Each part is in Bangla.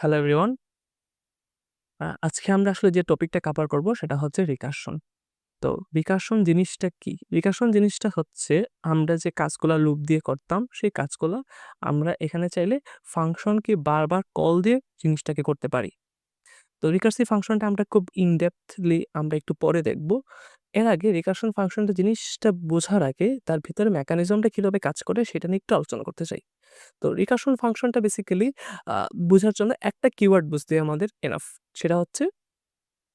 Hello everyone. আজকে আমরা আসলে যে টপিকটা কভার করব সেটা হচ্ছে রিকারশন। তো রিকারশন জিনিসটা কি? রিকাশন জিনিসটা হচ্ছে আমরা যে কাজগুলা লুপ দিয়ে করতাম, সেই কাজগুলা আমরা এখানে চাইলে ফাংশনকে বারবার কল দিয়ে জিনিসটাকে করতে পারি। তো রিকার্সিভ ফাংশনটা আমরা খুব ইন ডেপথলি আমরা একটু পরে দেখব। এর আগে রিকার্শন ফাংশনটা জিনিসটা বোঝার আগে তার ভিতরে মেকানিজমটা কীভাবে কাজ করে সেটা নিয়ে একটু আলোচনা করতে চাই। তো রিকাশন ফাংশনটা বেসিক্যালি বোঝার জন্য একটা কিওয়ার্ড বুঝতে আমাদের এনাফ। সেটা হচ্ছে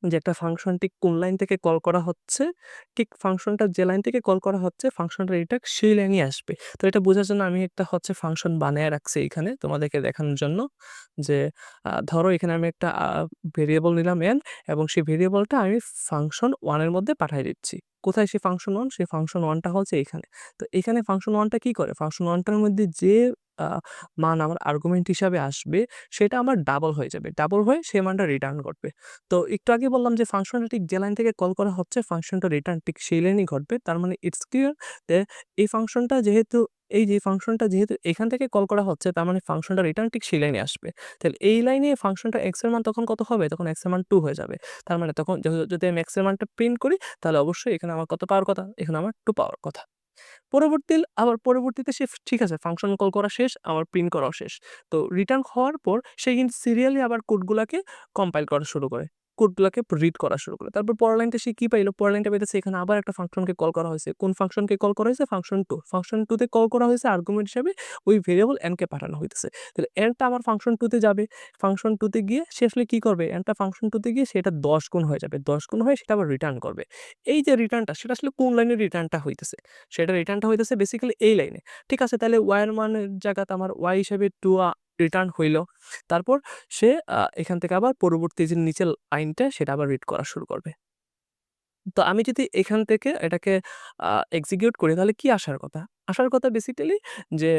যে একটা ফাংশন ঠিক কোন লাইন থেকে কল করা হচ্ছে, ঠিক ফাংশনটা যে লাইন থেকে কল করা হচ্ছে ফাংশনটা এটা সেই লাইনে আসবে। তো এটা বোঝার জন্য আমি একটা হচ্ছে ফাংশন বানিয়ে রাখছি এখানে তোমাদেরকে দেখানোর জন্য। যে ধরো এখানে আমি একটা ভেরিয়েবল নিলাম এন এবং সেই ভেরিয়েবলটা আমি ফাংশন ওয়ানের মধ্যে পাঠিয়ে দিচ্ছি। কোথায় সে ফাংশন ওয়ান সেই ফাংশন ওয়ানটা হচ্ছে এখানে তো এখানে ফাংশন 1 টা কি করে? ফাংশন ওয়ানটার মধ্যে যে মান আমার আর্গুমেন্ট হিসাবে আসবে, সেটা আমার ডাবল হয়ে যাবে। ডাবল হয়ে সেই মানটা রিটার্ন করবে। তো একটু আগে বললাম যে ফাংশনটা ঠিক যে লাইন থেকে কল করা হচ্ছে ফাংশনটা রিটার্ন ঠিক সেই লাইনই ঘটবে। তার মানে ইটস ক্লিয়ার যে এই ফাংশনটা যেহেতু এই যে ফাংশনটা যেহেতু এখান থেকে কল করা হচ্ছে তার মানে ফাংশনটা রিটার্ন ঠিক সেই লাইনে আসবে। তাহলে এই লাইনে ফাংশনটা x এর মান তখন কত হবে? তখন x এর মান টু হয়ে যাবে। তার মানে তখন যদি আমি এর মানটা প্রিন্ট করি তাহলে অবশ্যই এখানে আমার কত পাওয়ার কথা? এখানে আমার টু পাওয়ার কথা। পরবর্তী আবার পরবর্তীতে সে ঠিক আছে ফাংশন কল করা শেষ, আমার প্রিন্ট করাও শেষ। তো রিটার্ন হওয়ার পর সে কিন্তু সিরিয়ালি আবার কোডগুলাকে কম্পাইল করা শুরু করে। কোডগুলাকে রিড করা শুরু করে। তারপর পরের লাইনটা সে কী পাইলো পরের লাইনটা পাইতেছে, এখানে আবার একটা ফাংশনকে কল করা হয়েছে। কোন ফাংশনকে কল করা হয়েছে? ফাংশন টু ফাংশন টুতে কল করা হয়েছে আর্গুমেন্ট হিসাবে ওই ভেরিয়েবল এনকে পাঠানো হইতেছে। তাহলে n টা আমার ফাংশন টুতে যাবে। ফাংশন টুতে গিয়ে সে আসলে কি করবে? n টা ফাংশন টুতে গিয়ে সেটা 10 গুণ হয়ে যাবে। 10 গুণ হয়ে সেটা আবার রিটার্ন করবে। এই যে রিটার্নটা সেটা আসলে কোন লাইনের রিটার্নটা হইতেছে? সেটা রিটার্নটা হইতেছে বেসিক্যালি এই লাইনে। ঠিক আছে, তাহলে এর মানের জায়গাতে আমার ওয়াই হিসাবে টু রিটার্ন হইল। তারপর সে এখান থেকে আবার পরবর্তী যে নিচের লাইনটা সেটা আবার রিড করা শুরু করবে। তো আমি যদি এখান থেকে এটাকে এক্সিকিউট করি তাহলে কি আসার কথা? আসার কথা বেসিক্যালি যে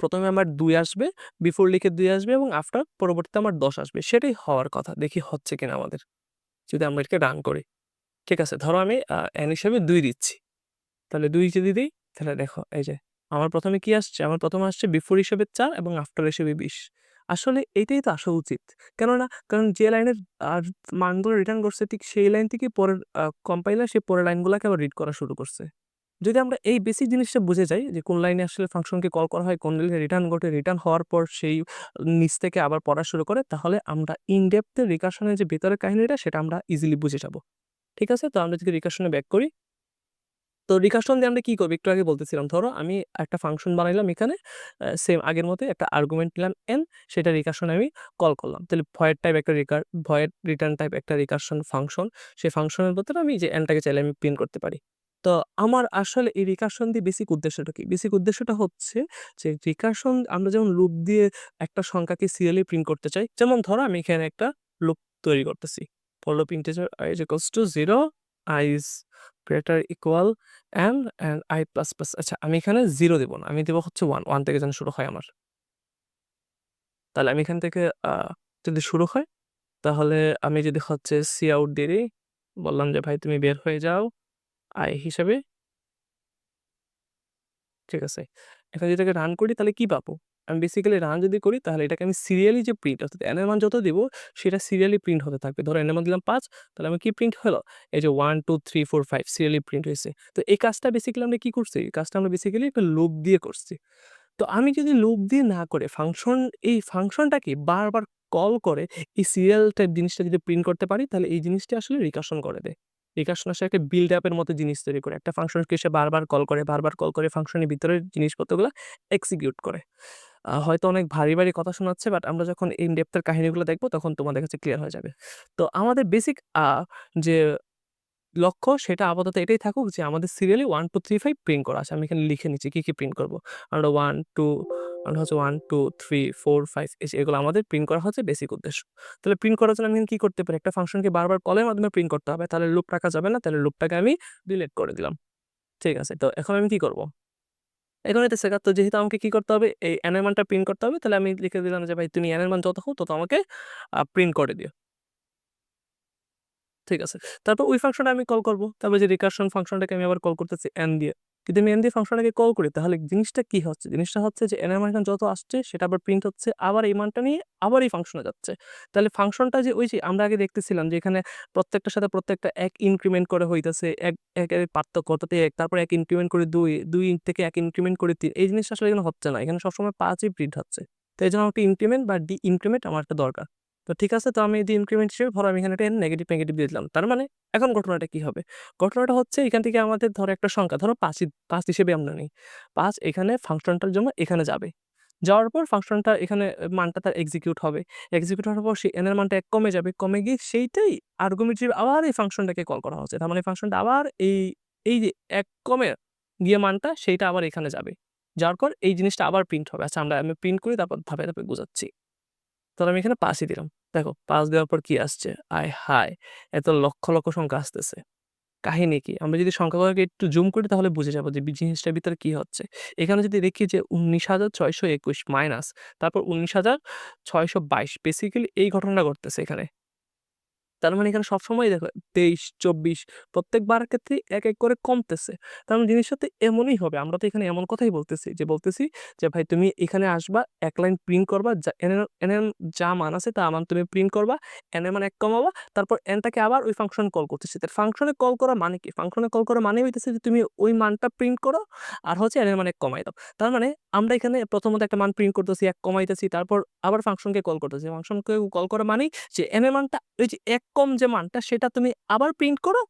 প্রথমে আমার দুই আসবে, বিফোর লিখে দুই আসবে এবং আফটার পরবর্তীতে আমার ১০ আসবে। সেটাই হওয়ার কথা। দেখি হচ্ছে কিনা আমাদের। যদি আমরা এটাকে রান করি। ঠিক আছে ধরো আমি n হিসেবে ২ দিচ্ছি। তাহলে দুই যদি দিই তাহলে দেখো এই যে আমার ১ম এ কি আসছে? আমার ১ম এ আসছে বিফোর হিসেবে চার এবং আফটার হিসেবে ২০ আসলে এইটাই তো আসা উচিত। কেননা কারণ যে লাইনের আর মানগুলো রিটার্ন করছে ঠিক সেই লাইন থেকে পরের কম্পাইলার সে পরের লাইনগুলোকে আবার রিড করা শুরু করছে। যদি আমরা এই বেসিক জিনিসটা বুঝে যাই যে কোন লাইনে আসলে ফাংশনকে কল করা হয়, কোন লাইনে রিটার্ন ঘটে, রিটার্ন হওয়ার পর সেই নিচ থেকে আবার পড়া শুরু করে তাহলে আমরা ইন ডেপথ এ যে ভেতরের কাহিনীটা সেটা আমরা ইজিলি বুঝে যাব। ঠিক আছে? তো আমরা যদি রিকারশন এ ব্যাক করি তো রিকারশন দিয়ে আমরা কি করব একটু আগে বলতেছিলাম। ধরো আমি একটা ফাংশন বানাইলাম এখানে সেম আগের মতোই একটা আর্গুমেন্ট নিলাম n, সেটা রিকারশনে আমি কল করলাম। তাহলে ভয়ের টাইপ একটা রিকার ভয়ের রিটার্ন টাইপ একটা রিকারশন ফাংশন। সেই ফাংশনের ভেতরে আমি যে n টাকে চাইলে আমি প্রিন্ট করতে পারি। তো আমার আসলে এই রিকারশন দিয়ে বেসিক উদ্দেশ্যটা কি? বেসিক উদ্দেশ্যটা হচ্ছে যে রিকারশন আমরা যেমন লুপ দিয়ে একটা সংখ্যাকে সিরিয়ালি প্রিন্ট করতে চাই। যেমন ধরো আমি এখানে একটা লুপ তৈরি করতেছি। Follow integer i is equals to 0 i is greater equal n and i plus plus আচ্ছা আমি এখানে 0 দিব না। আমি দিব হচ্ছে 1 1 থেকে যেন শুরু হয় আমার। তাহলে আমি এখান থেকে যদি শুরু হয় তাহলে আমি যদি হচ্ছে কাউট দিয়ে দেই, বললাম যে ভাই তুমি বের হয়ে যাও আই হিসাবে ঠিক আছে। এখন যদি রান করি তাহলে কি পাবো? আমি বেসিক্যালি রান যদি করি তাহলে এটাকে আমি সিরিয়ালি যে প্রিন্ট অর্থাৎ এর মান যত দিব সেটা সিরিয়ালি প্রিন্ট হতে থাকবে। ধরো এর মান দিলাম পাঁচ তাহলে আমি কি প্রিন্ট হলো? এই যে 1, 2, 3, 4, 5 সিরিয়ালি প্রিন্ট হয়েছে তো এই কাজটা বেসিক্যালি আমরা কী করছি? এই কাজটা আমরা বেসিক্যালি একটা লুপ দিয়ে করছি। তো আমি যদি লুপ দিয়ে না করে ফাংশন এই ফাংশনটাকে বারবার কল করে এই সিরিয়াল টাইপ জিনিসটা যদি প্রিন্ট করতে পারি তাহলে এই জিনিসটা আসলে রিকাশন করে দেয়। রিকাশন আসলে একটা বিল্ড আপের মতো জিনিস তৈরি করে। একটা ফাংশনকে সে বারবার কল করে, বারবার কল করে ফাংশনের ভিতরের জিনিসপত্রগুলো এক্সিকিউট করে। হয়তো অনেক ভারী, ভারী কথা শোনাচ্ছে বাট আমরা যখন ইন এর কাহিনীগুলো দেখব তখন তোমাদের কাছে ক্লিয়ার হয়ে যাবে। তো আমাদের বেসিক যে লক্ষ্য সেটা আপাতত এটাই থাকুক যে আমাদের সিরিয়ালি 1, 2, 3, 5 প্রিন্ট করা আছে। আমি এখানে লিখে নিচ্ছি কি, কি প্রিন্ট করব। আমরা 1, 2 আমরা হচ্ছে 1, 2, 3, 4, 5 এই এগুলো আমাদের প্রিন্ট করা হচ্ছে বেসিক উদ্দেশ্য। তাহলে প্রিন্ট করার জন্য আমি কি করতে পারি? একটা ফাংশনকে বারবার কলের মাধ্যমে প্রিন্ট করতে হবে। তাহলে লুপ রাখা যাবে না। তাহলে লুপটাকে আমি ডিলিট করে দিলাম। ঠিক আছে। তো এখন আমি কি করব? এখন এটা শেখার তো যেহেতু আমাকে কি করতে হবে? এই n প্রিন্ট করতে হবে। তাহলে আমি লিখে দিলাম যে, ভাই, তুমি n যত হোক তত আমাকে প্রিন্ট করে দিও। ঠিক আছে। তারপর ওই ফাংশনটা আমি কল করব তারপর যে রিকার্শন ফাংশনটাকে আমি আবার কল করতেছি এন দিয়ে। যদি আমি ফাংশনটাকে কল করি, তাহলে জিনিসটা কি হচ্ছে? জিনিসটা হচ্ছে যে এন এর যত আসছে, সেটা আবার প্রিন্ট হচ্ছে, আবার এই মানটা নিয়ে আবার এই ফাংশনে যাচ্ছে। তাহলে ফাংশনটা যে ওই যে আমরা আগে দেখতেছিলাম যে এখানে প্রত্যেকটার সাথে প্রত্যেকটা এক ইনক্রিমেন্ট করে হইতেছে, এক একের পার্থক্য অর্থাৎ এক, তারপর এক ইনক্রিমেন্ট করে দুই দুই থেকে এক ইনক্রিমেন্ট করে তিন, এই জিনিসটা আসলে এখানে হচ্ছে না। এখানে সবসময় পাঁচই প্রিন্ট হচ্ছে। তো এই জন্য একটা ইনক্রিমেন্ট বা ডি ইনক্রিমেন্ট আমার একটা দরকার। তো ঠিক আছে, তো আমি ডি ইনক্রিমেন্ট হিসেবে ধরো আমি এখানে একটা নেগেটিভ নেগেটিভ দিয়ে দিলাম, তার মানে এখন ঘটনাটা কি হবে? ঘটনাটা হচ্ছে এখান থেকে আমাদের ধরো একটা সংখ্যা, ধরো পাঁচ পাঁচ হিসেবে আমরা নিই। পাঁচ এখানে ফাংশনটার জন্য এখানে যাবে। যাওয়ার পর ফাংশনটা এখানে মানটা তার এক্সিকিউট হবে। এক্সিকিউট হওয়ার পর সেই এনের মানটা এক কমে যাবে। কমে গিয়ে সেইটাই আর্গুমেন্ট হিসেবে আবার এই ফাংশনটাকে কল করা হচ্ছে। তার মানে ফাংশনটা আবার এই এই যে এক কমে গিয়ে মানটা সেইটা আবার এখানে যাবে। যাওয়ার পর এই জিনিসটা আবার প্রিন্ট হবে। আচ্ছা আমরা আমি প্রিন্ট করি, তারপর ধাপে ধাপে বোঝাচ্ছি তাহলে আমি এখানে পাঁচই দিলাম। দেখো, পাঁচ দেওয়ার পর কি আসছে? আই হায়, এত লক্ষ লক্ষ সংখ্যা আসতেছে। কাহিনী কি? আমরা যদি সংখ্যাগুলোকে একটু জুম করি তাহলে বুঝে যাব যে জিনিসটার ভিতরে কি হচ্ছে। এখানে যদি দেখি যে উনিশ হাজার ছয়শো একুশ মাইনাস তারপর উনিশ হাজার ছয়শো বাইশ বেসিক্যালি এই ঘটনাটা ঘটতেছে এখানে। তার মানে এখানে সবসময় দেখো তেইশ, চব্বিশ প্রত্যেকবার ক্ষেত্রে এক এক করে কমতেছে। তার মানে জিনিসটা তো এমনই হবে। আমরা তো এখানে এমন কথাই বলতেছি যে বলতেছি যে, ভাই, তুমি এখানে আসবা, এক লাইন প্রিন্ট করবা, যা এন এন যা মান আছে তা মান তুমি প্রিন্ট করবা, এন এর মান এক কমাবা, তারপর এনটাকে আবার ওই ফাংশন কল করতেছি। তার ফাংশনে কল করা মানে কি? ফাংশনে কল করা মানে হইতেছে যে, তুমি ওই মানটা প্রিন্ট করো আর হচ্ছে এন এর মান এক কমাই দাও। তার মানে আমরা এখানে প্রথমত একটা মান প্রিন্ট করতেছি, এক কমাইতেছি, তারপর আবার ফাংশনকে কল করতেছি। ফাংশনকে কল করা মানেই যে, এন এর মানটা ওই যে এক কম যে মানটা সেটা তুমি আবার প্রিন্ট করো,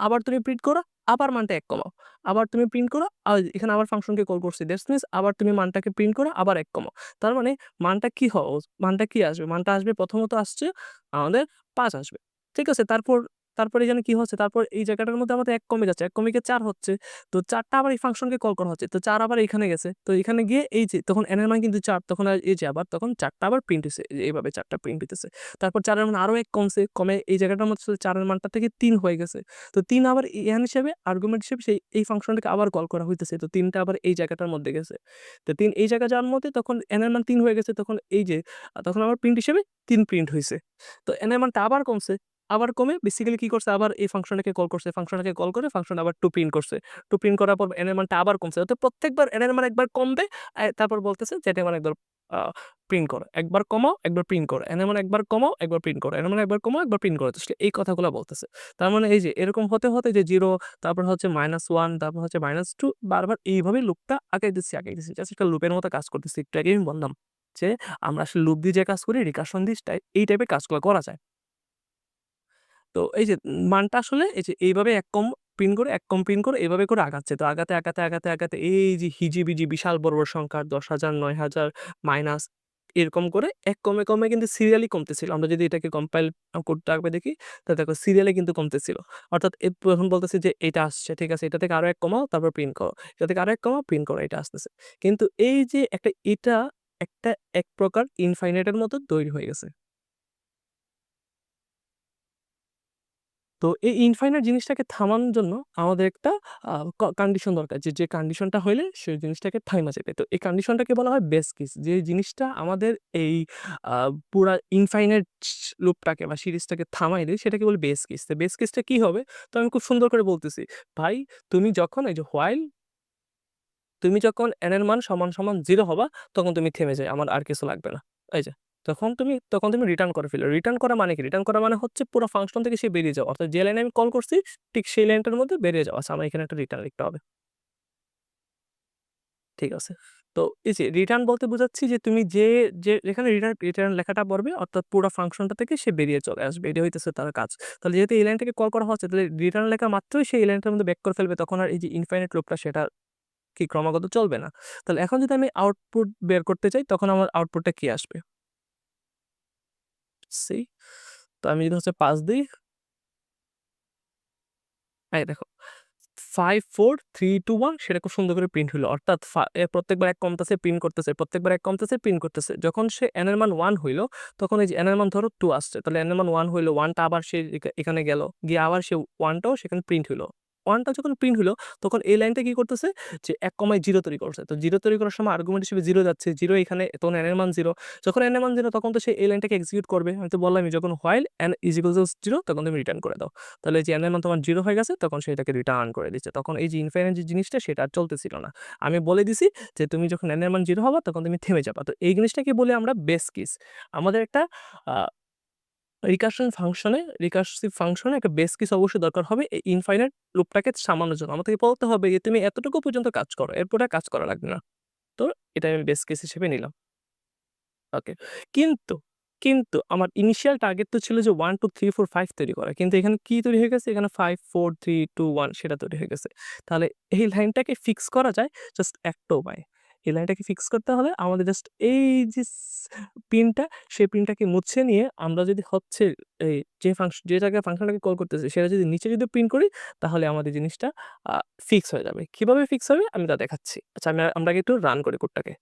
আবার তুমি প্রিন্ট করো, আবার মানটা এক কমাও। আবার তুমি প্রিন্ট করো, আর এখানে আবার ফাংশনকে কল করছি। দ্যাটস মিনস আবার তুমি মানটাকে প্রিন্ট করো, আবার এক কমাও। তার মানে মানটা কি হও মানটা কি আসবে? মানটা আসবে, প্রথমত আসছে আমাদের পাঁচ আসবে। ঠিক আছে? তারপর তারপরে এখানে কি হচ্ছে? তারপর এই জায়গাটার মধ্যে আমাদের এক কমে যাচ্ছে এক কমে গিয়ে চার হচ্ছে। তো চারটা আবার এই ফাংশনকে কল করা হচ্ছে। তো চার আবার এখানে গেছে। তো এখানে গিয়ে এই যে তখন এন এর মান কিন্তু চার। তখন এই যে আবার তখন চারটা আবার প্রিন্ট হয়েছে এইভাবে চারটা প্রিন্ট হইতেছে। তারপর চারের মান আরও এক কমছে। কমে এই জায়গাটার মধ্যে চারের মানটা থেকে তিন হয়ে গেছে। তো তিন আবার এন হিসেবে আর্গুমেন্ট হিসেবে সেই, এই ফাংশনটাকে আবার কল করা হইতেছে। তো তিনটা আবার এই জায়গাটার মধ্যে গেছে। তো তিন, এই জায়গা যাওয়ার মধ্যে তখন এন এর মান তিন হয়ে গেছে। তখন এই যে তখন আবার প্রিন্ট হিসেবে তিন প্রিন্ট হয়েছে তো এন এর মানটা আবার কমছে। আবার কমে বেসিক্যালি কি করছে? আবার এই ফাংশনটাকে কল করছে ফাংশনটাকে কল করে ফাংশন আবার টু প্রিন্ট করছে। টু প্রিন্ট করার পর এনের মানটা আবার কমছে। তো প্রত্যেকবার এনের মান একবার কমবে তারপর বলতেছে যে এটা মান একবার প্রিন্ট করো। একবার কমাও, একবার প্রিন্ট করো। এন মানে একবার কমাও, একবার প্রিন্ট করো। এন মানে একবার কমাও, একবার প্রিন্ট করো। আসলে এই কথাগুলো বলতেছে। তার মানে এই যে, এরকম হতে হতে যে জিরো তারপর হচ্ছে মাইনাস ওয়ান তারপর হচ্ছে মাইনাস টু বারবার এইভাবে লুপটা আগে দিচ্ছি আগে দিচ্ছি জাস্ট একটা লুপের মতো কাজ করতেছি। একটু আগে আমি বললাম যে, আমরা আসলে লুপ দিয়ে যে কাজ করি রিকাশন দিয়ে এই টাইপের কাজগুলো করা যায়। তো এই যে মানটা আসলে এই যে এইভাবে এক কম প্রিন্ট করে, এক কম প্রিন্ট করে এভাবে করে আগাচ্ছে। তো আগাতে আগাতে আগাতে আগাতে এই যে হিজিবিজি বিশাল বড় বড় সংখ্যা দশ হাজার, নয় হাজার মাইনাস এরকম করে এক কমে কমে কিন্তু সিরিয়ালি কমতেছিল। আমরা যদি এটাকে কম্পাইল করতে থাকবে দেখি তা দেখো সিরিয়ালে কিন্তু কমতেছিল। অর্থাৎ প্রথম বলতেছে যে এটা আসছে, ঠিক আছে? এটা থেকে আরও এক কমাও, তারপর প্রিন্ট করো। এটা থেকে আরও এক কমাও প্রিন্ট করো, এটা আসতেছে। কিন্তু এই যে একটা, এটা একটা এক প্রকার ইনফাইনাইটের মতো তৈরি হয়ে গেছে। তো এই ইনফাইনাইট জিনিসটাকে থামানোর জন্য আমাদের একটা কন্ডিশন দরকার যে, যে কন্ডিশনটা হইলে সেই জিনিসটাকে থাইমা যাবে। তো এই কন্ডিশনটাকে বলা হয় বেস কেস। যে জিনিসটা আমাদের এই পুরা ইনফাইনাইট লুপটাকে বা সিরিজটাকে থামাই দেয় সেটাকে বলে বেস কেস। তো বেস কেসটা কি হবে? তো আমি খুব সুন্দর করে বলতেছি। ভাই তুমি যখন এই যে হোয়াইল তুমি যখন এর মান সমান, সমান জিরো হবা তখন তুমি থেমে যাই। আমার আর কিছু লাগবে না। এই যে তখন তুমি তখন তুমি রিটার্ন করে ফেলো। রিটার্ন করা মানে কি? রিটার্ন করা মানে হচ্ছে পুরো ফাংশন থেকে সে বেরিয়ে যাওয়া। অর্থাৎ যে লাইনে আমি কল করছি ঠিক সেই লাইনটার মধ্যে বেরিয়ে যাওয়া। আচ্ছা আমার এখানে একটা রিটার্ন লিখতে হবে। ঠিক আছে। তো এই রিটার্ন বলতে বোঝাচ্ছি যে তুমি যে, যে যেখানে রিটার্ন রিটার্ন লেখাটা পড়বে অর্থাৎ পুরো ফাংশনটা থেকে সে বেরিয়ে চলে আসবে। এটা হইতেছে তার কাজ। তাহলে যেহেতু এই লাইনটাকে কল করা হচ্ছে তাহলে রিটার্ন লেখা মাত্রই সেই লাইনটার মধ্যে ব্যাক করে ফেলবে তখন আর এই যে ইনফাইনাইট লুপটা সেটা কি ক্রমাগত চলবে না। তাহলে এখন যদি আমি আউটপুট বের করতে চাই তখন আমার আউটপুটটা কি আসবে? সি তো আমি যদি হচ্ছে ৫ দিই এই দেখো 5 4 3 2 1 সেটা খুব সুন্দর করে প্রিন্ট হইল। অর্থাৎ প্রত্যেকবার এক কমতেছে, প্রিন্ট করতেছে, প্রত্যেকবার এক কমতেছে, প্রিন্ট করতেছে। যখন সে n এর মান 1 হইল, তখন এই যে n এর মান ধরো টু আসছে। তাহলে n এর মান 1 হইল, ওয়ানটা আবার সে এখানে গেল। গিয়ে আবার সে ওয়ানটাও সেখানে প্রিন্ট হইল। ওয়ানটা যখন প্রিন্ট হলো, তখন এই লাইনটা কি করতেছে? যে এক কমায় জিরো তৈরি করছে। তো জিরো তৈরি করার সময় আর্গুমেন্ট হিসেবে জিরো যাচ্ছে জিরো এখানে তখন এন এর মান জিরো যখন এন এর মান জিরো তখন তো সে এই লাইনটাকে এক্সিকিউট করবে। আমি তো বললামই, যখন while n is equal to zero তখন তুমি রিটার্ন করে দাও। তাহলে যে এন এর মান তোমার জিরো হয়ে গেছে, তখন সেটাকে রিটার্ন করে দিচ্ছে। তখন এই যে ইনফাইনাইট যে জিনিসটা, সেটা আর চলতেছিল না। আমি বলে দিছি যে তুমি যখন এন এর মান জিরো হবা, তখন তুমি থেমে যাবা। তো এই জিনিসটাকে বলে আমরা বেস কেস আমাদের একটা রিকারশন ফাংশনে রিকার্সিভ ফাংশনে একটা বেস কেস অবশ্যই দরকার হবে। এই ইনফাইনাইট লুপটাকে সামানোর জন্য। আমাদেরকে বলতে হবে যে, তুমি এতটুকু পর্যন্ত কাজ করো। এরপরে কাজ করা লাগবে না। তো এটা আমি বেস কেস হিসেবে নিলাম। ওকে কিন্তু কিন্তু আমার ইনিশিয়াল টার্গেট তো ছিল যে one two three four five তৈরি করা। কিন্তু এখানে কি তৈরি হয়ে গেছে? এখানে five four three two one সেটা তৈরি হয়ে গেছে। তাহলে এই লাইনটাকে ফিক্স করা যায় জাস্ট একটা উপায়। এই লাইনটাকে ফিক্স করতে হলে আমাদের জাস্ট এই যে পিনটা, সেই পিনটাকে মুছে নিয়ে আমরা যদি হচ্ছে এই যে ফাংশন যে জায়গায় ফাংশনটাকে কল করতেছি, সেটা যদি নিচে যদি প্রিন্ট করি, তাহলে আমাদের জিনিসটা ফিক্স হয়ে যাবে। কীভাবে ফিক্স হবে? আমি তা দেখাচ্ছি। আচ্ছা আমি আমরা একটু রান করি কোডটাকে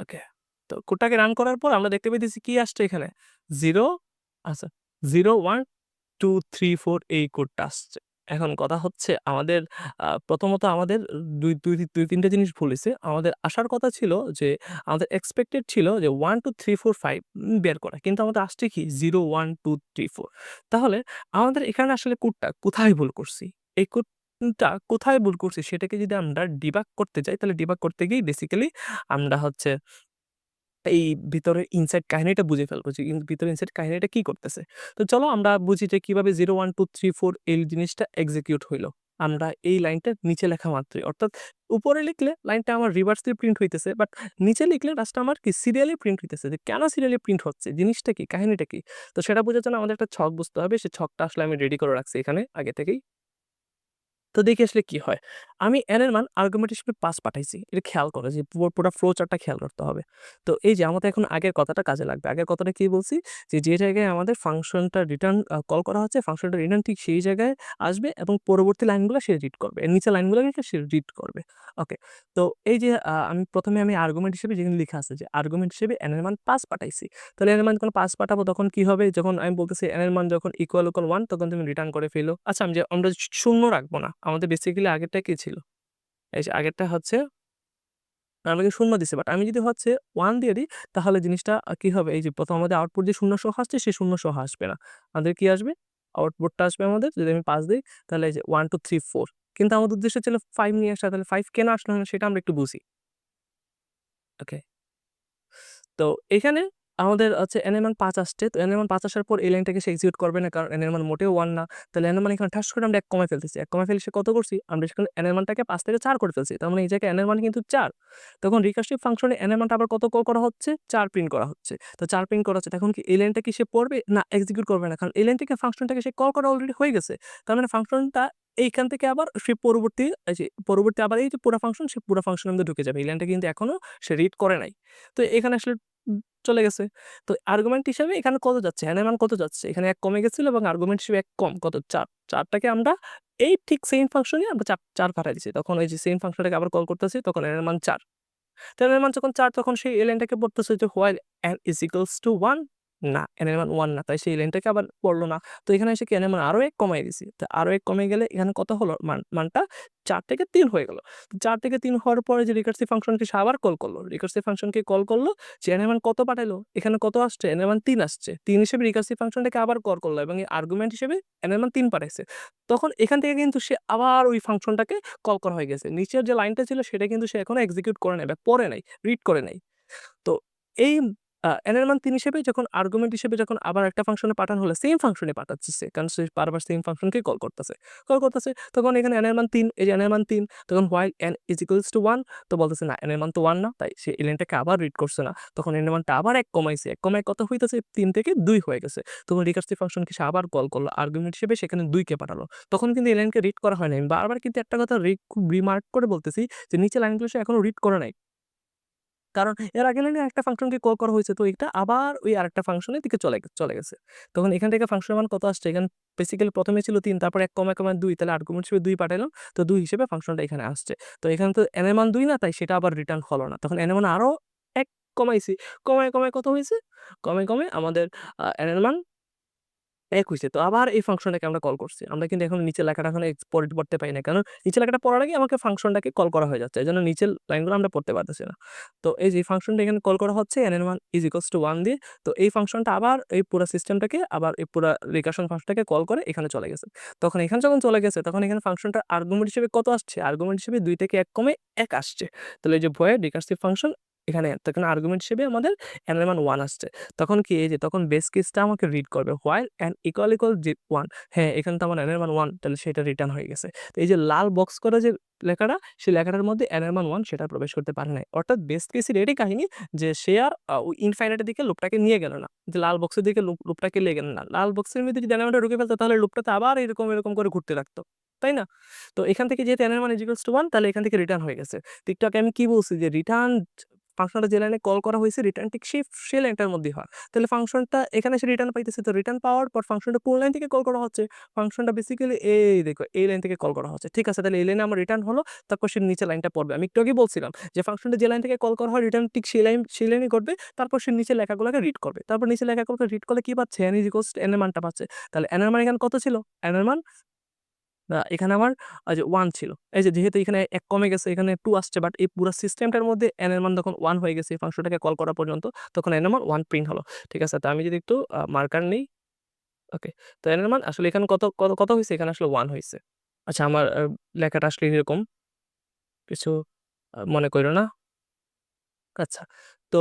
ওকে, তো কোডটাকে রান করার পর আমরা দেখতে পেতেছি কি আসছে এখানে? জিরো আচ্ছা zero one two three four এই কোডটা আসছে। এখন কথা হচ্ছে আমাদের প্রথমত আমাদের দুই দুই দুই ৩ টে জিনিস ভুল। আমাদের আসার কথা ছিল যে আমাদের এক্সপেক্টেড ছিল যে 1, 2, 3, 4, 5 উম বের করা। কিন্তু আমাদের আসছে কি 0, 1, 2, 3, 4 তাহলে আমাদের এখানে আসলে কোডটা কোথায় ভুল করছি? এই কোডটা কোথায় ভুল করছি সেটাকে যদি আমরা ডিবাগ করতে যাই তাহলে ডিবাগ করতে গিয়ে বেসিক্যালি আমরা হচ্ছে এই ভিতরে ইনসাইড কাহিনীটা বুঝে ফেলব যে ইন ভিতরে ইনসাইড কাহিনীটা কি করতেছে। তো চলো আমরা বুঝি যে কীভাবে 0, 1, 2, 3, 4 এই জিনিসটা এক্সিকিউট হইল। আমরা এই লাইনটা নিচে লেখা মাত্রই অর্থাৎ উপরে লিখলে লাইনটা আমার রিভার্সলি প্রিন্ট হইতেছে বাট নিচে লিখলে লাস্টে আমার কি সিরিয়ালি প্রিন্ট হইতেছে যে কেন সিরিয়ালি প্রিন্ট হচ্ছে? জিনিসটা কি? কাহিনীটা কি? তো সেটা বোঝার জন্য আমাদের একটা ছক বুঝতে হবে। সেই ছকটা আসলে আমি রেডি করে রাখছি এখানে আগে থেকেই। তো দেখি আসলে কি হয়। আমি n এর মান আর্গুমেন্ট হিসেবে ৫ পাঠাইছি। এটা খেয়াল করো যে পুরো পুরা ফ্লো চার্টটা খেয়াল করতে হবে। তো এই যে আমাদের এখন আগের কথাটা কাজে লাগবে। আগের কথাটা কি বলছি? যে, যে জায়গায় আমাদের ফাংশনটা রিটার্ন কল করা হচ্ছে ফাংশনটা রিটার্ন ঠিক সেই জায়গায় আসবে এবং পরবর্তী লাইনগুলো সে রিড করবে। এর নিচের লাইনগুলোকে সে রিড করবে। ওকে। তো এই যে আমি প্রথমে আমি আর্গুমেন্ট হিসেবে যেখানে লিখা আছে যে আর্গুমেন্ট হিসেবে n এর মান ৫ পাঠাইছি। তাহলে এর মান যখন ৫ পাঠাবো তখন কি হবে? যখন আমি বলতেছি n এর মান যখন ইকুয়াল, ইকুয়াল ওয়ান তখন তুমি রিটার্ন করে ফেলো। আচ্ছা আমি যে আমরা শূন্য রাখব না। আমাদের বেসিক্যালি আগেরটা কি ছিল? এই যে আগেরটা হচ্ছে আমাকে শূন্য দিছে। বাট আমি যদি হচ্ছে ওয়ান দিয়ে দিই তাহলে জিনিসটা কি হবে? এই যে প্রথম আমাদের আউটপুট যে শূন্য সহ আসছে সে শূন্য সহ আসবে না। আমাদের কি আসবে? আউটপুটটা আসবে আমাদের যদি আমি ৫ দিই তাহলে এই যে 1, 2, 3, 4 কিন্তু আমাদের উদ্দেশ্য ছিল ফাইভ নিয়ে আসা। তাহলে ফাইভ কেন আসলো না সেটা আমরা একটু বুঝি। ওকে। তো এখানে আমাদের হচ্ছে মান ৫ আসছে। তো মান ৫ আসার পর এই লাইনটাকে সে এক্সিকিউট করবে না। কারণ মান মোটেও ওয়ান না। তাহলে মান এখানে ঠাস করে আমরা এক কমায় ফেলতেছি। এক কমায় ফেলে সে কত করছি? আমরা সেখানে মানটাকে ৫ থেকে চার করে ফেলছি। তার মানে এই জায়গায় মান কিন্তু চার তখন রিকার্সিভ ফাংশনে মানটা আবার কত কল করা হচ্ছে? চার প্রিন্ট করা হচ্ছে। তো চার প্রিন্ট করা হচ্ছে। তখন কি এই লাইনটা কি সে পড়বে? না এক্সিকিউট করবে না। কারণ এই লাইন থেকে ফাংশনটাকে সে কল করা অলরেডি হয়ে গেছে। তার মানে ফাংশনটা এইখান থেকে আবার সে পরবর্তী যে পরবর্তী আবার এই যে পুরা ফাংশন সে পুরা ফাংশনের মধ্যে ঢুকে যাবে। এই লাইনটা কিন্তু এখনও সে রিড করে নাই। তো এখানে আসলে চলে গেছে। তো আর্গুমেন্ট হিসাবে এখানে কত যাচ্ছে? এর মান কত যাচ্ছে? এখানে এক কমে গেছিল এবং আর্গুমেন্ট হিসেবে এক কম কত? চার চারটাকে আমরা এই ঠিক সেইম ফাংশনে আমরা ৪ ৪ পাঠায় দিছি। তখন ওই যে সেইম ফাংশনটাকে আবার কল করতেছি, তখন এর মান ৪ তো এর মান যখন চার, তখন সেই এই লাইনটাকে পড়তেছে যে n is equals to 1 না, এর মান 1 না। তাই সেই লাইনটাকে আবার পড়ল না। তো এখানে এসে কি এর মান আরও ১ কমায় দিছি। তো আরও এক কমে গেলে এখানে কত হলো? মান মানটা চার থেকে তিন হয়ে গেল। চার থেকে তিন হওয়ার পরে যে রিকার্সিভ ফাংশনকে সে আবার কল করল রিকার্সিভ ফাংশনকে কল করল যে n মান কত পাঠাইলো? এখানে কত আসছে? এর মান ৩ আসছে। তিন হিসেবে রিকার্সিভ ফাংশনটাকে আবার কল করল এবং এই আর্গুমেন্ট হিসেবে এর মান ৩ পাঠাইছে। তখন এখান থেকে কিন্তু সে আবার ওই ফাংশনটাকে কল করা হয়ে গেছে। নিচের যে লাইনটা ছিল সেটা কিন্তু সে এখনও এক্সিকিউট করে নাই বা পড়ে নাই, রিড করে নাই। তো এই n মান ৩ হিসেবে যখন আর্গুমেন্ট হিসেবে যখন আবার একটা ফাংশনে পাঠানো হলো সেইম ফাংশনে পাঠাচ্ছে কারণ সে বারবার সেইম ফাংশনকেই কল করতেছে। কল করতেছে, তখন এখানে এর মান ৩ এই যে এর মান ৩ তখন while n is equals to 1 তো বলতেছে না এর মান তো ওয়ান না। তাই সে এই লাইনটাকে আবার রিড করছে না। তখন এর মানটা আবার এক কমাইছে। ১ কমায় কত হইতেছে? তিন থেকে দুই হয়ে গেছে। তখন রিকার্সিভ ফাংশনকে সে আবার কল করল আর্গুমেন্ট হিসেবে সেখানে ২ কে পাঠালো। তখন কিন্তু এই লাইনকে রিড করা হয় নাই। বারবার কিন্তু একটা কথা রি, খুব রিমার্ক করে বলতেছি যে, নিচের লাইনগুলো সে এখনও রিড করে নাই। কারণ এর আগে লাইনে একটা ফাংশনকে কল করা হয়েছে। তো এটা আবার ওই আরেকটা ফাংশনের দিকে চলে চলে গেছে। তখন এখান থেকে ফাংশনের মান কত আসছে? এখানে বেসিক্যালি প্রথমে ছিল তিন তারপর এক কমে কমে দুই তাহলে আর্গুমেন্ট হিসেবে দুই পাঠাইলাম। তো দুই হিসেবে ফাংশনটা এখানে আসছে। তো এখানে তো এনএ মান দুই না তাই সেটা আবার রিটার্ন হলো না। তখন এনএ মান আরও এক কমাইছি। কমায়, কমায় কত হয়েছে কমে কমে আমাদের এনএ মান এক হয়েছে তো আবার এই ফাংশনটাকে আমরা কল করছি। আমরা কিন্তু এখন নিচের লেখাটা এখন এক্স পড় পড়তে পারি না। কারণ নিচের লেখাটা পড়ার আগে আমাকে ফাংশনটাকে কল করা হয়ে যাচ্ছে। এজন্য নিচের লাইনগুলো আমরা পড়তে পারতেছি না। তো এই যে ফাংশনটা এখানে কল করা হচ্ছে n n one is equals to one দিয়ে। তো এই ফাংশনটা আবার এই পুরা সিস্টেমটাকে আবার এই পুরা রিকারশন ফাংশনটাকে কল করে এখানে চলে গেছে। তখন এখানে যখন চলে গেছে, তখন এখানে ফাংশনটা আর্গুমেন্ট হিসেবে কত আসছে? আর্গুমেন্ট হিসেবে দুই থেকে এক কমে এক আসছে। তাহলে এই যে ভয়েড রিকার্সিভ ফাংশন এখানে তখন আর্গুমেন্ট হিসেবে আমাদের এর মান 1 আসছে। তখন কি এই যে তখন বেস কেসটা আমাকে রিড করবে হোয়াইল n equal equal যে ওয়ান হ্যাঁ, এখানে তো আমার এর মান 1 তাহলে সেটা রিটার্ন হয়ে গেছে। তো এই যে লাল বক্স করা যে লেখাটা সেই লেখাটার মধ্যে এর মান 1 সেটা প্রবেশ করতে পারে নাই। অর্থাৎ বেস কেসের এটাই কাহিনী যে সে আর আ ওই ইনফাইনাইট দিকে লুপটাকে নিয়ে গেল না। যে লাল বক্সের দিকে লুপ লুপটাকে নিয়ে গেল না। লাল বক্সের মধ্যে যদি n এর মানটা ঢুকে ফেলতো তাহলে লুপটাতে আবার এরকম, এরকম করে ঘুরতে থাকতো। তাই না? তো এখান থেকে যেহেতু n এর মান ইজ টু 1 তাহলে এখান থেকে রিটার্ন হয়ে গেছে। আগে আমি কি বলছি যে রিটার্ন ফাংশনটা যে লাইনে কল করা হয়েছে রিটার্ন ঠিক সেই সেই লাইনটার মধ্যেই হয়। তাহলে ফাংশনটা এখানে এসে রিটার্ন পাইতেছে। তো রিটার্ন পাওয়ার পর ফাংশনটা কোন লাইন থেকে কল করা হচ্ছে? ফাংশনটা বেসিক্যালি এই দেখো, এই লাইন থেকে কল করা হচ্ছে। ঠিক আছে, তাহলে এই লাইনে আমার রিটার্ন হলো, তারপর সে নিচে লাইনটা পড়বে। আমি একটু আগেই বলছিলাম যে ফাংশনটা যে লাইন থেকে কল করা হয় রিটার্ন ঠিক সেই লাইন সেই লাইনই করবে। তারপর সে নিচে লেখাগুলোকে রিড করবে। তারপর নিচে লেখাগুলোকে রিড করলে কি পাচ্ছে? এন to n এর মানটা পাচ্ছে। তাহলে এর মান এখানে কত ছিল? এর মান এখানে আমার যে ওয়ান ছিল। এই যে যেহেতু এখানে এক কমে গেছে, এখানে টু আসছে বাট এই পুরা সিস্টেমটার মধ্যে n এর মান যখন ওয়ান হয়ে গেছে, এই ফাংশনটাকে কল করা পর্যন্ত, তখন n এর মান 1 প্রিন্ট হলো। ঠিক আছে? তো আমি যদি একটু মার্কার নেই। ওকে। তো এন এর মান আসলে এখানে কত কত কত হইছে? এখানে আসলে ওয়ান হয়েছে আচ্ছা আমার লেখাটা আসলে এরকম। কিছু মনে কইরো না। আচ্ছা। তো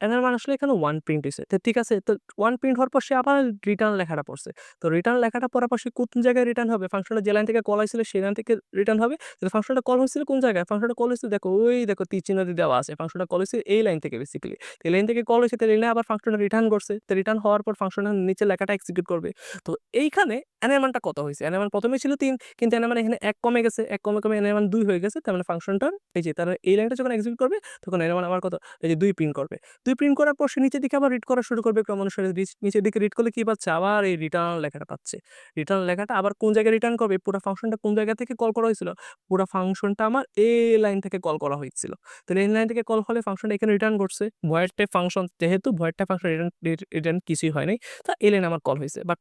এর মান আসলে এখানে ওয়ান প্রিন্ট হয়েছে তো ঠিক আছে। তো ওয়ান প্রিন্ট হওয়ার পর সে আবার রিটার্ন লেখাটা পড়ছে। তো রিটার্ন লেখাটা পড়ার পর সে কোন জায়গায় রিটার্ন হবে? ফাংশনটা যে লাইন থেকে কল হয়েছিল সেই লাইন থেকে রিটার্ন হবে। তাহলে ফাংশনটা কল হয়েছিল কোন জায়গায়? ফাংশনটা কল হয়েছিল দেখো ওই দেখো তীর চিহ্ন দিয়ে দেওয়া আছে। ফাংশনটা কল হয়েছে এই লাইন থেকে বেসিক্যালি। তো এই লাইন থেকে কল হয়েছে তাহলে এই লাইনে আবার ফাংশনটা রিটার্ন করছে। তো রিটার্ন হওয়ার পর ফাংশনের নিচে লেখাটা এক্সিকিউট করবে। তো এইখানে n কত হয়েছে মান ১ম এ ছিল তিন কিন্তু n এখানে এক কমে গেছে। এক কমে, কমে n এর মান ২ হয়ে গেছে। তার মানে ফাংশনটার এই যে তার এই লাইনটা যখন এক্সিকিউট করবে তখন n আবার কত? এই যে ২ প্রিন্ট করবে। ২ প্রিন্ট করার পর সে নিচের দিকে আবার রিড করা শুরু করবে ক্রম অনুসারে নিচের দিকে রিড করলে কি পাচ্ছে? আবার এই রিটার্ন লেখাটা পাচ্ছে। রিটার্ন লেখাটা আবার কোন জায়গায় রিটার্ন করবে? পুরা ফাংশনটা কোন জায়গা থেকে কল করা হয়েছিল? পুরা ফাংশনটা আমার এই লাইন থেকে কল করা হয়েছিল। তাহলে এই লাইন থেকে কল হলে ফাংশনটা এখানে রিটার্ন করছে। ভয়েড টাইপ ফাংশন যেহেতু void type function return return কিছুই হয় নাই। তা এই লাইনে আমার কল হয়েছে বাট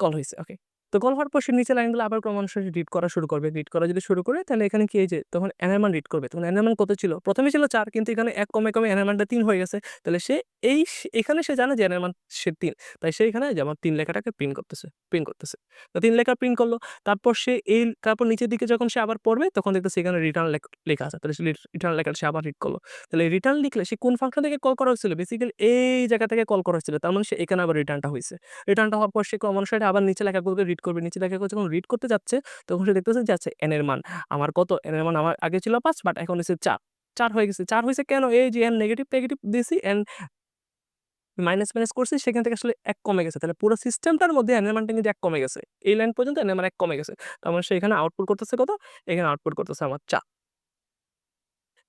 কল হয়েছে ওকে। তো কল হওয়ার পর সে নিচের লাইনগুলো আবার ক্রম অনুসারে রিড করা শুরু করবে। রিড করা যদি শুরু করে তাহলে এখানে কি এই যে তখন n এর মান রিড করবে। তখন n এর মান কত ছিল? ১ম এ ছিল ৪ কিন্তু এখানে ১ কমে, কমে n এর মানটা ৩ হয়ে গেছে। তাহলে সে এই এখানে সে জানে যে n এর মান সে ৩। তাই সে এখানে যেমন তিন লেখাটাকে প্রিন্ট করতেছে প্রিন্ট করতেছে। তো ৩ লেখা প্রিন্ট করল। তারপর সে এই তারপর নিচের দিকে যখন সে আবার পড়বে তখন দেখতেছে এখানে রিটার্ন লেখ আছে। তাহলে সে রিটার্ন লেখাটা সে আবার রিড করল। তাহলে রিটার্ন লিখলে সে কোন ফাংশন থেকে কল করা হয়েছিল? বেসিক্যালি এই জায়গা থেকে কল করা হয়েছিল। তার মানে সে এখানে আবার রিটার্নটা হইছে। রিটার্নটা হওয়ার পর সে ক্রম অনুসারে আবার নিচের লেখাগুলোকে রিড করবে। নিচে লেখাগুলো যখন রিড করতে যাচ্ছে তখন সে দেখতেছে যে আচ্ছা এনের মান আমার কত? এনের মান আমার আগে ছিল পাঁচ বাট এখন এসে চার চার হয়ে গেছে। চার হয়েছে কেন? এই যে এন নেগেটিভ, নেগেটিভ দিয়েছি এন মাইনাস, মাইনাস করছি সেখান থেকে আসলে এক কমে গেছে। তাহলে পুরো সিস্টেমটার মধ্যে এনের এর মানটা কিন্তু এক কমে গেছে। এই লাইন পর্যন্ত এনের এর মান এক কমে গেছে। তার মানে সে এখানে আউটপুট করতেছে কত? এখানে আউটপুট করতেছে আমার ৪।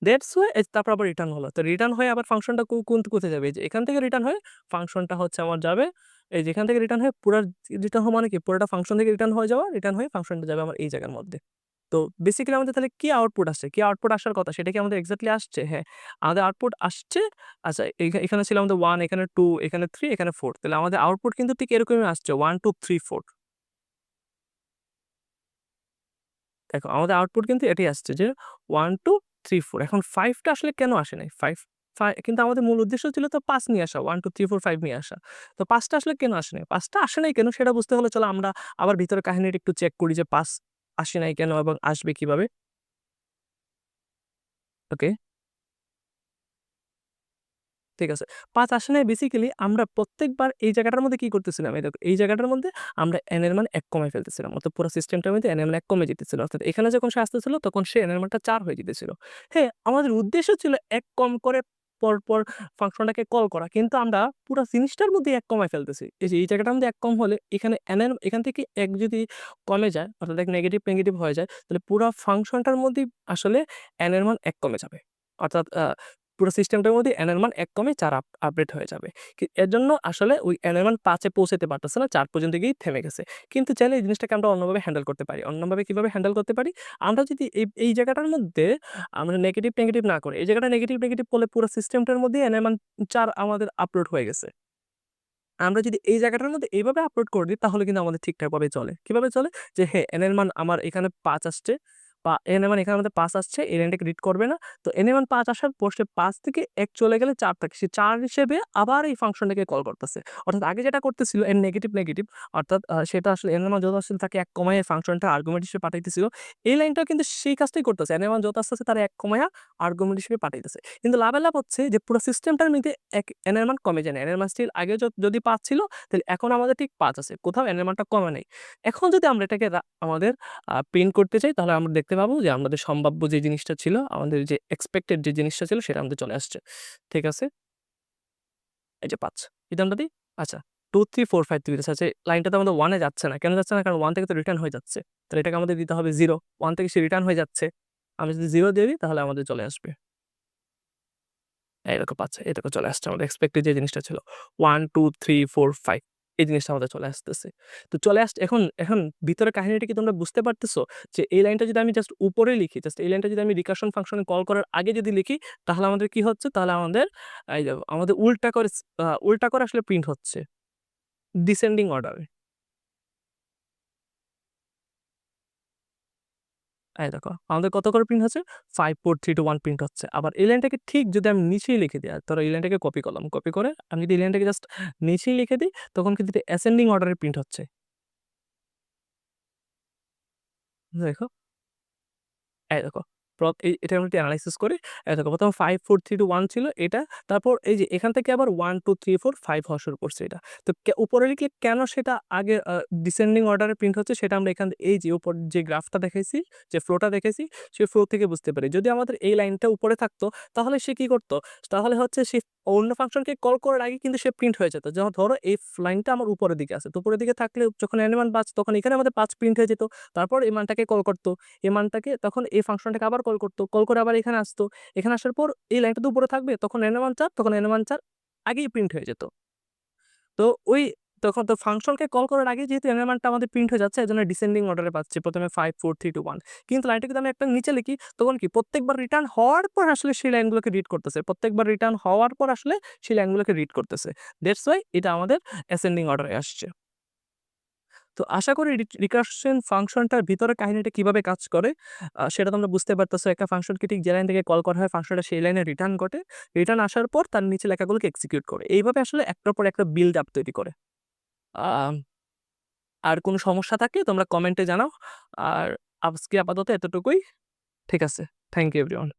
দ্যাটস ওয়ে তারপর আবার রিটার্ন হলো। তো রিটার্ন হয়ে আবার ফাংশনটা কোন কোথায় যাবে? যে এখান থেকে রিটার্ন হয়ে ফাংশনটা হচ্ছে আমার যাবে এই যেখান থেকে রিটার্ন হয়ে পুরা রিটার্ন হওয়া মানে কি? পুরোটা ফাংশন থেকে রিটার্ন হয়ে যাওয়া, রিটার্ন হয়ে ফাংশনটা যাবে আমার এই জায়গার মধ্যে। তো বেসিক্যালি আমাদের তাহলে কি আউটপুট আসছে? কি আউটপুট আসার কথা? সেটা কি আমাদের এক্সাক্টলি আসছে? হ্যাঁ, আমাদের আউটপুট আসছে আচ্ছা এখানে ছিল আমাদের ওয়ান এখানে টু এখানে থ্রি এখানে ফোর তাহলে আমাদের আউটপুট কিন্তু ঠিক এরকমই আসছে 1, 2, 3, 4 দেখো আমাদের আউটপুট কিন্তু এটাই আসছে যে 1, 2, 3, 4 এখন ফাইভটা আসলে কেন আসে নাই? ফাইভ ফাইভ কিন্তু আমাদের মূল উদ্দেশ্য ছিল তো পাঁচ নিয়ে আসা। ১, ২, ৩, ৪, ৫ নিয়ে আসা। তো পাঁচটা আসলে কেন আসে নাই? পাঁচটা আসে নাই কেন সেটা বুঝতে হলে চলো আমরা আবার ভিতরে কাহিনীটা একটু চেক করি যে পাঁচ আসে নাই কেন এবং আসবে কীভাবে? ওকে। ঠিক আছে। ৫ আসে নাই বেসিক্যালি আমরা প্রত্যেকবার এই জায়গাটার মধ্যে কি করতেছিলাম? এই এই জায়গাটার মধ্যে আমরা এর মান ১ কমায় ফেলতেছিলাম। অর্থাৎ পুরো সিস্টেমটার মধ্যে এর মান ১ কমে যেতেছিল। অর্থাৎ এখানে যখন সে আসতেছিল তখন সে এর মানটা ৪ হয়ে যেতেছিল। হ্যাঁ, আমাদের উদ্দেশ্য ছিল এক কম করে পরপর ফাংশনটাকে কল করা। কিন্তু আমরা পুরো জিনিসটার মধ্যে এক কমায় ফেলতেছি। এই যে এই জায়গাটার মধ্যে এক কম হলে এখানে এর এখান থেকে এক যদি কমে যায় অর্থাৎ এক নেগেটিভ, নেগেটিভ হয়ে যায় তাহলে পুরো ফাংশনটার মধ্যেই আসলে এর মান ১ কমে যাবে। অর্থাৎ পুরো সিস্টেমটার মধ্যে এর মান ১ কমে ৪ আপ আপডেট হয়ে যাবে। এর জন্য আসলে ওই এর মান ৫ এ পৌঁছাতে পারতেছে না চার পর্যন্ত গিয়েই থেমে গেছে। কিন্তু চাইলে এই জিনিসটাকে আমরা অন্যভাবে হ্যান্ডেল করতে পারি। অন্যভাবে কীভাবে হ্যান্ডেল করতে পারি? আমরা যদি এই এই জায়গাটার মধ্যে আমরা নেগেটিভ, নেগেটিভ না করে এই জায়গাটা নেগেটিভ, নেগেটিভ করলে পুরো সিস্টেমটার মধ্যে এর মান ৪ আমাদের আপলোড হয়ে গেছে। আমরা যদি এই জায়গাটার মধ্যে এইভাবে আপলোড করে দিই তাহলে কিন্তু আমাদের ঠিকঠাকভাবে চলে। কীভাবে চলে? যে হ্যাঁ, এর মান আমার এখানে পাঁচ আসছে বা n এর মান এখানে আমাদের ৫ আসছে, এই লাইনটাকে রিড করবে না। তো n এর মান ৫ আসার সে ৫ থেকে এক চলে গেলে চার থাকে। সে চার হিসেবে আবার এই ফাংশনটাকে কল করতেছে। অর্থাৎ আগে যেটা করতেছিল n নেগেটিভ, নেগেটিভ অর্থাৎ সেটা আসলে n এর যত আসছিল তাকে ১ কমাইয়া ফাংশনটা আর্গুমেন্ট হিসেবে পাঠাইতেছিল। এই লাইনটাও কিন্তু সেই কাজটাই করতেছে। n এর মান যত আসতেছে তার এক কমায়া আর্গুমেন্ট হিসেবে পাঠাইতেছে। কিন্তু লাভের লাভ হচ্ছে যে পুরো সিস্টেমটার মধ্যে এক n এর কমে যায় না। n এর স্টিল আগে যদি ৫ ছিল তাহলে এখন আমাদের ঠিক পাঁচ আছে। কোথাও n এর কমে নেই এখন যদি আমরা এটাকে আমাদের প্রিন্ট করতে চাই তাহলে আমরা দেখতে পাবো যে আমাদের সম্ভাব্য যে জিনিসটা ছিল, আমাদের যে এক্সপেক্টেড যে জিনিসটা ছিল সেটা আমাদের চলে আসছে। ঠিক আছে? এই যে ৫ যদি আমরা দিই আচ্ছা 2, 3, 4, 5 দিতেছে আছে লাইনটা তো আমাদের ওয়ানে যাচ্ছে না। কেন যাচ্ছে না? কারণ ওয়ান থেকে তো রিটার্ন হয়ে যাচ্ছে। তাহলে এটাকে আমাদের দিতে হবে 0 1 থেকে সে রিটার্ন হয়ে যাচ্ছে। আমি যদি জিরো দিয়ে দিই তাহলে আমাদের চলে আসবে। ৫ এই দেখো চলে আসছে আমাদের এক্সপেক্টেড যে জিনিসটা ছিল। 1, 2, 3, 4, 5 এই জিনিসটা আমাদের চলে আসতেছে। তো চলে আসছে এখন এখন ভিতরের কাহিনীটা কি তোমরা বুঝতে পারতেছো? যে এই লাইনটা যদি আমি জাস্ট উপরে লিখি, জাস্ট এই লাইনটা যদি আমি রিকাশন ফাংশনে কল করার আগে যদি লিখি তাহলে আমাদের কি হচ্ছে? তাহলে আমাদের আমাদের উল্টা করে উল্টা করে আসলে প্রিন্ট হচ্ছে। ডিসেন্ডিং অর্ডারে। এই দেখো আমাদের কত করে প্রিন্ট হচ্ছে? 5, 4, 3, 2, 1 প্রিন্ট হচ্ছে। আবার এই লাইনটাকে ঠিক যদি আমি নিচেই লিখে দিই, ধরো এই লাইনটাকে কপি করলাম। কপি করে আমি যদি এই লাইনটাকে জাস্ট নিচেই লিখে দিই তখন কিন্তু এটা অ্যাসেন্ডিং অর্ডারে প্রিন্ট হচ্ছে। দেখো। এই দেখো। এটা আমরা একটু অ্যানালাইসিস করি। দেখো প্রথমে 5, 4, 3, 2, 1 ছিল এটা। তারপর এই যে এখান থেকে আবার 1, 2, 3, 4, 5 হওয়া শুরু করছে এটা। তো উপরে লিখলে কেন সেটা আগে ডিসেন্ডিং অর্ডারে প্রিন্ট হচ্ছে সেটা আমরা এখান এই যে উপর যে গ্রাফটা দেখেছি যে ফ্লোটা দেখেছি সেই ফ্লো থেকে বুঝতে পারি। যদি আমাদের এই লাইনটা উপরে থাকতো তাহলে সে কী করতো? তাহলে হচ্ছে সে অন্য ফাংশনকে কল করার আগে কিন্তু সে প্রিন্ট হয়ে যেত। যেমন ধরো এই লাইনটা আমার উপরের দিকে আছে। তো উপরের দিকে থাকলে যখন n পাঁচ ৫ তখন এখানে আমাদের পাঁচ প্রিন্ট হয়ে যেত। তারপর এই মানটাকে কল করতো এই মানটাকে তখন এই ফাংশনটাকে আবার কল করতো কল করে আবার এখানে আসতো। এখানে আসার পর এই লাইনটা তো উপরে থাকবে। তখন n চার ৪ তখন n চার ৪ আগেই প্রিন্ট হয়ে যেত। তো ওই তখন তো ফাংশনকে কল করার আগে যেহেতু মানটা আমাদের প্রিন্ট হয়ে যাচ্ছে এজন্য ডিসেন্ডিং অর্ডারে পাচ্ছি। প্রথমে 5, 4, 3, 2, 1 কিন্তু লাইনটা যদি আমি একটা নিচে লিখি তখন কি প্রত্যেকবার রিটার্ন হওয়ার পর আসলে সেই লাইনগুলোকে রিড করতেছে। প্রত্যেকবার রিটার্ন হওয়ার পর আসলে সেই লাইনগুলোকে রিড করতেছে। দ্যাটস ওয়াই এটা আমাদের অ্যাসেন্ডিং অর্ডারে আসছে। তো আশা করি রিক রিকারশন ফাংশনটার ভিতরে কাহিনীটা কীভাবে কাজ করে সেটা তোমরা বুঝতে পারতেছো। একটা ফাংশনকে ঠিক যে লাইন থেকে কল করা হয় ফাংশনটা সেই লাইনে রিটার্ন ঘটে। রিটার্ন আসার পর তার নিচে লেখাগুলোকে এক্সিকিউট করে। এইভাবে আসলে একটার পর একটা বিল্ড আপ তৈরি করে। আর কোনো সমস্যা থাকলে তোমরা কমেন্টে জানাও। আর আজকে আপাতত এতটুকুই। ঠিক আছে। Thank you everyone.